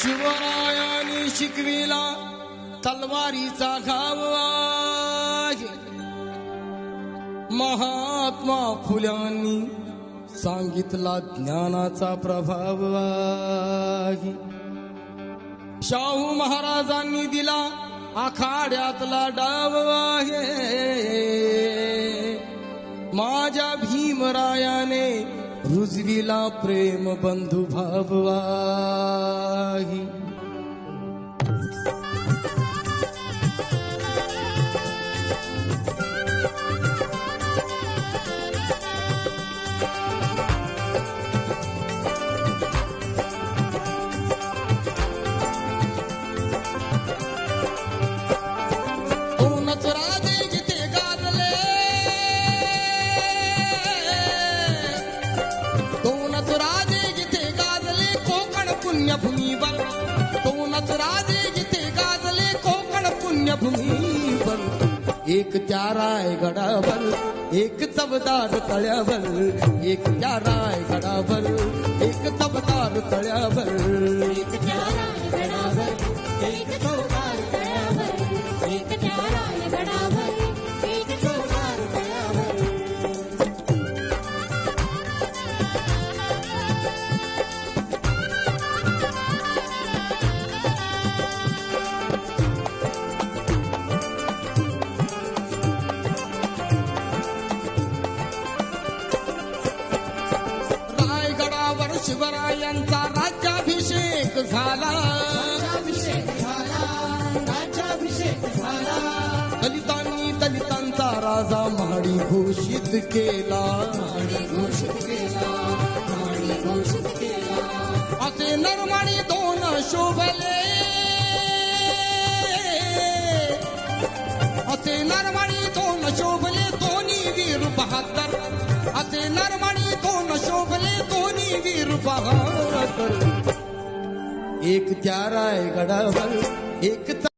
शिवरायाने शिकविला तलवारीचा घाव महात्मा फुल्यांनी सांगितला ज्ञानाचा प्रभाव आहे शाहू महाराजांनी दिला आखाड्यातला डाव आहे माझ्या भीमरायाने रुजविला प्रेम बंधू भाव पुण्यभूमीवर दोनच राजे जिथे गाजले, कोकण पुण्यभूमीवर एक त्या रायगडावर एक तबदार तळ्यावर एक त्या रायगडावर एक चवदार तळ्यावर एक त्या रायगडावर एक शिवरायांचा राज्याभिषेक झाला। दलितांनी दलितांचा राजा महाडी घोषित केला। असे नरमाणी दोन शोभले। असे नरमाणी दोन शोभले दोन्ही वीर बहादर असे नरमाणी दोन शोभले दोन्ही वीर बहादर एक त्यारा है गड़ावल एक